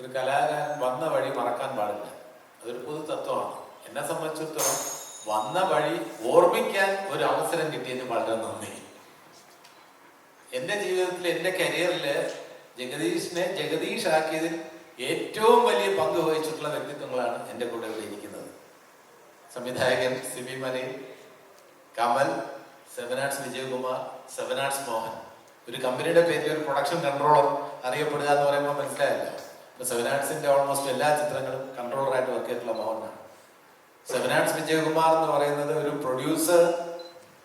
ഒരു കലാകാരൻ വന്ന വഴി മറക്കാൻ പാടില്ല. അതൊരു പൊതു തത്വമാണ്. എന്നെ സംബന്ധിച്ചിടത്തോളം വന്ന വഴി ഓർമ്മിക്കാൻ ഒരു അവസരം കിട്ടിയതിന് വളരെ നന്ദി. എന്റെ ജീവിതത്തിൽ എന്റെ കരിയറിൽ ജഗദീഷിനെ ജഗദീഷ് ആക്കിയതിൽ ഏറ്റവും വലിയ പങ്ക് വഹിച്ചിട്ടുള്ള വ്യക്തിത്വങ്ങളാണ് എന്റെ കൂടെ ഇവിടെ ഇരിക്കുന്നത്. സംവിധായകൻ Sibi Malayil Kamal Seven Arts Vijayakumar Seven Arts Mohan. ഒരു കമ്പനിയുടെ പേരിൽ ഒരു പ്രൊഡക്ഷൻ കൺട്രോളർ അറിയപ്പെടുക എന്ന് പറയുമ്പോൾ മനസ്സിലായല്ലോ. സെവൻ ആർട്സിന്റെ ഓൾമോസ്റ്റ് എല്ലാ ചിത്രങ്ങളും കൺട്രോളറായിട്ട് വർക്ക് ചെയ്തിട്ടുള്ള മോഹനാണ് സെവൻ ആർട്സ് വിജയകുമാർ എന്ന് പറയുന്നത് ഒരു പ്രൊഡ്യൂസർ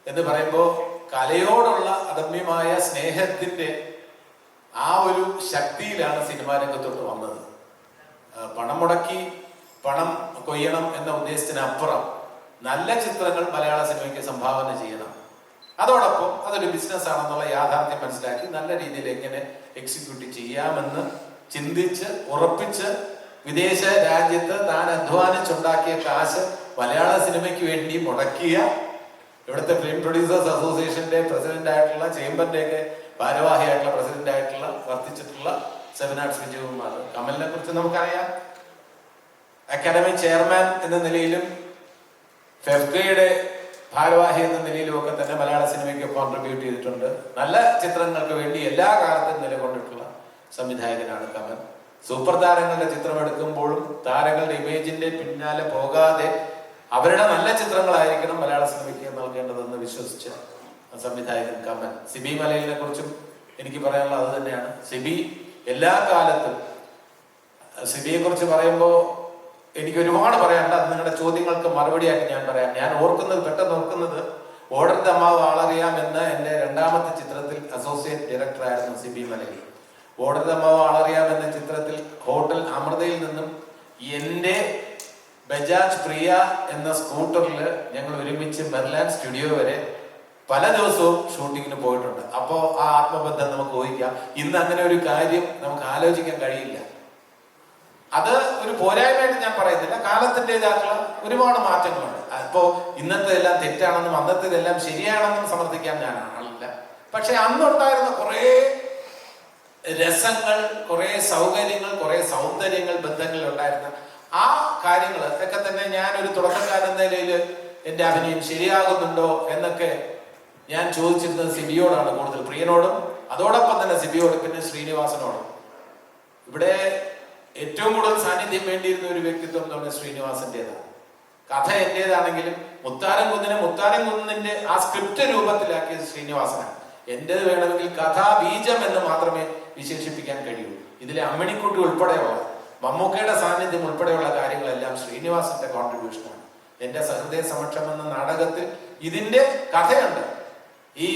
എന്ന് പറയുമ്പോൾ കലയോടുള്ള അദമ്യമായ സ്നേഹത്തിന്റെ ആ ഒരു ശക്തിയിലാണ് സിനിമാ രംഗത്തോട്ട് വന്നത്. പണം മുടക്കി പണം കൊയ്യണം എന്ന ഉദ്ദേശത്തിനപ്പുറം നല്ല ചിത്രങ്ങൾ മലയാള സിനിമയ്ക്ക് സംഭാവന ചെയ്യണം. അതോടൊപ്പം അതൊരു ബിസിനസ് ആണെന്നുള്ള യാഥാർത്ഥ്യം മനസ്സിലാക്കി നല്ല രീതിയിൽ എങ്ങനെ എക്സിക്യൂട്ട് ചെയ്യാമെന്ന് ചിന്തിച്ച് ഉറപ്പിച്ച് വിദേശ രാജ്യത്ത് താൻ അധ്വാനിച്ചുണ്ടാക്കിയ കാശ് മലയാള സിനിമയ്ക്ക് വേണ്ടി മുടക്കിയ ഇവിടുത്തെ ഫിലിം പ്രൊഡ്യൂസേഴ്സ് അസോസിയേഷന്റെ പ്രസിഡന്റ് ആയിട്ടുള്ള ചേംബറിന്റെ ഒക്കെ ഭാരവാഹിയായിട്ടുള്ള പ്രസിഡന്റ് ആയിട്ടുള്ള വർത്തിച്ചിട്ടുള്ള ആർട്സ് വിജയകുമാർ. കമലിനെ കുറിച്ച് നമുക്കറിയാം. അക്കാദമി ചെയർമാൻ എന്ന നിലയിലും ഫെഫ്കയുടെ ഭാരവാഹി എന്ന നിലയിലും ഒക്കെ തന്നെ മലയാള സിനിമയ്ക്ക് കോൺട്രിബ്യൂട്ട് ചെയ്തിട്ടുണ്ട്. നല്ല ചിത്രങ്ങൾക്ക് വേണ്ടി എല്ലാ കാലത്തും നിലകൊണ്ടിട്ടുള്ള സംവിധായകനാണ് കമൽ. സൂപ്പർ താരങ്ങളുടെ ചിത്രം എടുക്കുമ്പോഴും താരങ്ങളുടെ ഇമേജിന്റെ പിന്നാലെ പോകാതെ അവരുടെ നല്ല ചിത്രങ്ങളായിരിക്കണം മലയാള സിനിമയ്ക്ക് നൽകേണ്ടതെന്ന് വിശ്വസിച്ച സംവിധായകൻ കമൽ. സിബി മലയിലിനെ കുറിച്ചും എനിക്ക് പറയാനുള്ളത് അത് തന്നെയാണ്. സിബി എല്ലാ കാലത്തും സിബിയെ കുറിച്ച് പറയുമ്പോൾ എനിക്ക് ഒരുപാട് പറയാനുണ്ട്. അത് നിങ്ങളുടെ ചോദ്യങ്ങൾക്ക് മറുപടിയായിട്ട് ഞാൻ പറയാം. ഞാൻ ഓർക്കുന്നത് പെട്ടെന്ന് ഓർക്കുന്നത് ഓർഡർ അമ്മാവ് ആളറിയാം എന്ന എന്റെ രണ്ടാമത്തെ ചിത്രത്തിൽ അസോസിയേറ്റ് ഡയറക്ടറായിരുന്നു സിബി മലയിൽ. അമ്മാവ് ആളറിയാം എന്ന ചിത്രത്തിൽ ഹോട്ടൽ അമൃതയിൽ നിന്നും എന്റെ ബജാജ് പ്രിയ എന്ന സ്കൂട്ടറിൽ ഞങ്ങൾ ഒരുമിച്ച് മെർലാൻ സ്റ്റുഡിയോ വരെ പല ദിവസവും ഷൂട്ടിങ്ങിന് പോയിട്ടുണ്ട്. അപ്പോൾ ആ ആത്മബന്ധം നമുക്ക് ഊഹിക്കാം. ഇന്ന് അങ്ങനെ ഒരു കാര്യം നമുക്ക് ആലോചിക്കാൻ കഴിയില്ല. അത് ഒരു പോരായ്മയായിട്ട് ഞാൻ പറയുന്നില്ല. കാലത്തിന്റെതായിട്ടുള്ള ഒരുപാട് മാറ്റങ്ങളുണ്ട്. അപ്പോ ഇന്നത്തെ എല്ലാം തെറ്റാണെന്നും അന്നത്തെ എല്ലാം ശരിയാണെന്നും സമർത്ഥിക്കാൻ ഞാൻ ആളില്ല. പക്ഷെ അന്നുണ്ടായിരുന്ന കുറേ രസങ്ങൾ കുറേ സൗകര്യങ്ങൾ കുറേ സൗന്ദര്യങ്ങൾ ബന്ധങ്ങൾ ഉണ്ടായിരുന്ന ആ കാര്യങ്ങൾ ഒക്കെ തന്നെ ഞാൻ ഒരു തുടക്കക്കാരൻ നിലയിൽ എന്റെ അഭിനയം ശരിയാകുന്നുണ്ടോ എന്നൊക്കെ ഞാൻ ചോദിച്ചിരുന്നത് സിബിയോടാണ് കൂടുതൽ പ്രിയനോടും അതോടൊപ്പം തന്നെ സിബിയോട് പിന്നെ ശ്രീനിവാസനോടും. ഇവിടെ ഏറ്റവും കൂടുതൽ സാന്നിധ്യം വേണ്ടിയിരുന്ന ഒരു വ്യക്തിത്വം എന്ന് പറഞ്ഞാൽ ശ്രീനിവാസന്റേതാണ് കഥ എന്റേതാണെങ്കിലും മുത്താരം കുന്നിനെ മുത്താരം കുന്നിന്റെ ആ സ്ക്രിപ്റ്റ് രൂപത്തിലാക്കിയത് ശ്രീനിവാസനാണ്. എന്റേത് വേണമെങ്കിൽ കഥാബീജം എന്ന് മാത്രമേ വിശേഷിപ്പിക്കാൻ കഴിയൂ. ഇതിലെ അമ്മിണിക്കുട്ടി ഉൾപ്പെടെയുള്ള മമ്മൂക്കയുടെ സാന്നിധ്യം ഉൾപ്പെടെയുള്ള കാര്യങ്ങളെല്ലാം ശ്രീനിവാസന്റെ കോൺട്രിബ്യൂഷനാണ് എന്റെ സഹൃദയ സമക്ഷം എന്ന നാടകത്തിൽ ഇതിന്റെ കഥയുണ്ട്. ഈ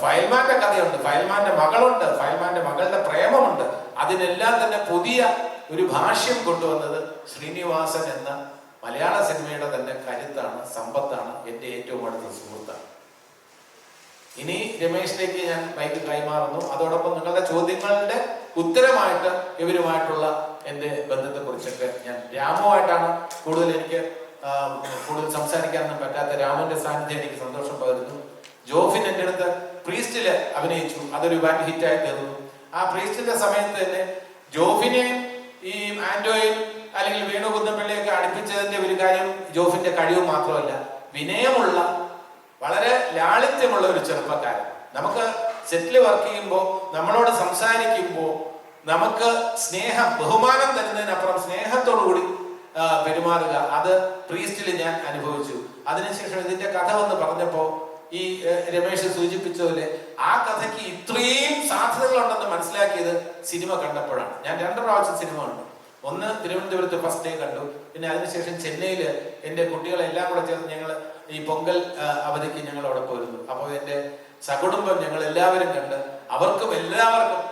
ഫയൽമാന്റെ കഥയുണ്ട്. ഫയൽമാന്റെ മകളുണ്ട്. ഫയൽമാന്റെ മകളുടെ പ്രേമമുണ്ട്. അതിനെല്ലാം തന്നെ പുതിയ ഒരു ഭാഷ്യം കൊണ്ടുവന്നത് ശ്രീനിവാസൻ എന്ന മലയാള സിനിമയുടെ തന്നെ കരുത്താണ് സമ്പത്താണ് എന്റെ ഏറ്റവും അടുത്ത സുഹൃത്താണ്. ഇനി രമേശിലേക്ക് ഞാൻ മൈക്ക് കൈമാറുന്നു. അതോടൊപ്പം നിങ്ങളുടെ ചോദ്യങ്ങളുടെ ഉത്തരമായിട്ട് ഇവരുമായിട്ടുള്ള എന്റെ ബന്ധത്തെ കുറിച്ചൊക്കെ ഞാൻ രാമുമായിട്ടാണ് കൂടുതൽ എനിക്ക് കൂടുതൽ സംസാരിക്കാനൊന്നും പറ്റാത്ത രാമന്റെ സാന്നിധ്യം എനിക്ക് സന്തോഷം പകരുന്നു. ജോഫിൻ എന്റെ അടുത്ത് പ്രീസ്റ്റിൽ അഭിനയിച്ചു. അതൊരു വൻ ഹിറ്റായി തീർന്നു. ആ പ്രീസ്റ്റിന്റെ സമയത്ത് തന്നെ ജോഫിനെ ഈ ആന്റോയും അല്ലെങ്കിൽ വേണു കുന്നപ്പിള്ളിയൊക്കെ അടുപ്പിച്ചതിന്റെ ഒരു കാര്യം ജോഫിന്റെ കഴിവ് മാത്രമല്ല വിനയമുള്ള വളരെ ലാളിത്യമുള്ള ഒരു ചെറുപ്പക്കാരൻ. നമുക്ക് സെറ്റിൽ വർക്ക് ചെയ്യുമ്പോൾ നമ്മളോട് സംസാരിക്കുമ്പോൾ നമുക്ക് സ്നേഹം ബഹുമാനം തരുന്നതിനപ്പുറം സ്നേഹത്തോടു കൂടി പെരുമാറുക. അത് പ്രീസ്റ്റിൽ ഞാൻ അനുഭവിച്ചു. അതിനുശേഷം ഇതിന്റെ കഥ വന്ന് പറഞ്ഞപ്പോ ഈ രമേശ് സൂചിപ്പിച്ചതുപോലെ ആ കഥയ്ക്ക് ഇത്രയും സാധ്യതകളുണ്ടെന്ന് മനസ്സിലാക്കിയത് സിനിമ കണ്ടപ്പോഴാണ്. ഞാൻ രണ്ട് പ്രാവശ്യം സിനിമ കണ്ടു. ഒന്ന് തിരുവനന്തപുരത്ത് ഫസ്റ്റ് ഡേ കണ്ടു. പിന്നെ അതിനുശേഷം ചെന്നൈയിൽ എന്റെ കുട്ടികളെല്ലാം കൂടെ ചേർന്ന് ഞങ്ങൾ ഈ പൊങ്കൽ അവധിക്ക് ഞങ്ങൾ അവിടെ പോയിരുന്നു. അപ്പോൾ എന്റെ സകുടുംബം ഞങ്ങൾ എല്ലാവരും കണ്ട് അവർക്കും എല്ലാവർക്കും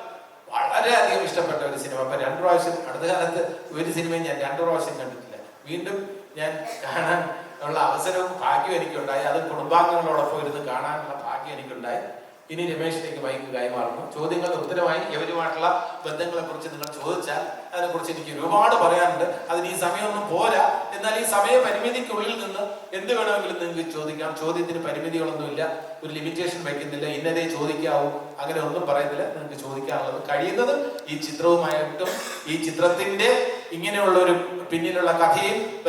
വളരെയധികം ഇഷ്ടപ്പെട്ട ഒരു സിനിമ. അപ്പം രണ്ടു പ്രാവശ്യം അടുത്ത കാലത്ത് ഒരു സിനിമയും ഞാൻ രണ്ടു പ്രാവശ്യം കണ്ടിട്ടില്ല. വീണ്ടും ഞാൻ കാണാൻ ഉള്ള അവസരവും ഭാഗ്യവും എനിക്കുണ്ടായി. അത് കുടുംബാംഗങ്ങളോടൊപ്പം ഇരുന്ന് കാണാനുള്ള ഭാഗ്യം എനിക്കുണ്ടായി. ഇനി രമേശിലേക്ക് മൈക്ക് കൈമാറുന്നു ചോദ്യങ്ങളുടെ ഉത്തരമായി ഇവരുമായിട്ടുള്ള ബന്ധങ്ങളെ കുറിച്ച് നിങ്ങൾ ചോദിച്ചാൽ അതിനെക്കുറിച്ച് എനിക്ക് ഒരുപാട് പറയാനുണ്ട്. അതിന് ഈ സമയമൊന്നും പോരാ. എന്നാൽ ഈ സമയ പരിമിതിക്കുള്ളിൽ നിന്ന് എന്ത് വേണമെങ്കിലും നിങ്ങൾക്ക് ചോദിക്കാം. ചോദ്യത്തിന് പരിമിതികളൊന്നുമില്ല. ഒരു ലിമിറ്റേഷൻ വയ്ക്കുന്നില്ല. ഇന്നതേ ചോദിക്കാവൂ. അങ്ങനെ ഒന്നും പറയുന്നില്ല. നിങ്ങൾക്ക് ചോദിക്കാനുള്ളത് കഴിയുന്നത് ഈ ചിത്രവുമായിട്ടും ഈ ചിത്രത്തിന്റെ ഇങ്ങനെയുള്ള ഒരു പിന്നിലുള്ള കഥയും